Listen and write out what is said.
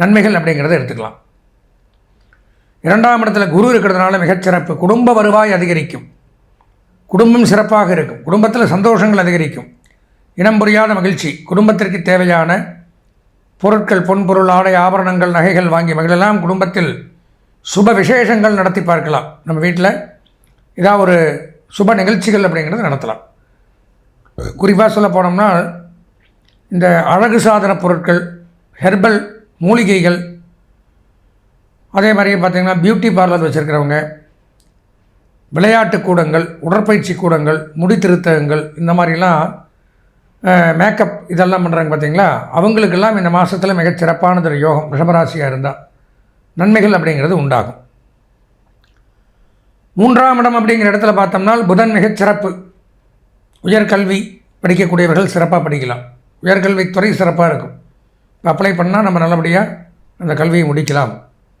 நன்மைகள் அப்படிங்கிறத எடுத்துக்கலாம். இரண்டாம் இடத்துல குரு இருக்கிறதுனால மிகச்சிறப்பு குடும்ப வருவாய் அதிகரிக்கும். குடும்பம் சிறப்பாக இருக்கும். குடும்பத்தில் சந்தோஷங்கள் அதிகரிக்கும். இனம் புரியாத மகிழ்ச்சி. குடும்பத்திற்கு தேவையான பொருட்கள் பொன்பொருள் ஆடை ஆபரணங்கள் நகைகள் வாங்கி மகளெல்லாம் குடும்பத்தில் சுப விசேஷங்கள் நடத்தி பார்க்கலாம். நம்ம வீட்டில் ஏதாவது ஒரு சுப நிகழ்ச்சிகள் அப்படிங்கிறது நடத்தலாம். குறிப்பாக சொல்ல போனோம்னா இந்த அழகு சாதன பொருட்கள் ஹெர்பல் மூலிகைகள். அதே மாதிரியே பார்த்திங்கன்னா பியூட்டி பார்லர் வச்சுருக்கிறவங்க விளையாட்டு கூடங்கள் உடற்பயிற்சி கூடங்கள் முடி திருத்தகங்கள் இந்த மாதிரிலாம் மேக்கப் இதெல்லாம் பண்ணுறாங்க பார்த்திங்களா? அவங்களுக்கெல்லாம் இந்த மாதத்தில் மிகச்சிறப்பானது ஒரு யோகம். ரிஷபராசியாக இருந்தால் நன்மைகள் அப்படிங்கிறது உண்டாகும். மூன்றாம் இடம் அப்படிங்கிற இடத்துல பார்த்தோம்னா புதன் மிகச்சிறப்பு உயர்கல்வி படிக்கக்கூடியவர்கள் சிறப்பாக படிக்கலாம். உயர்கல்வித்துறை சிறப்பாக இருக்கும். இப்போ அப்ளை பண்ணால் நம்ம நல்லபடியாக அந்த கல்வியை முடிக்கலாம்.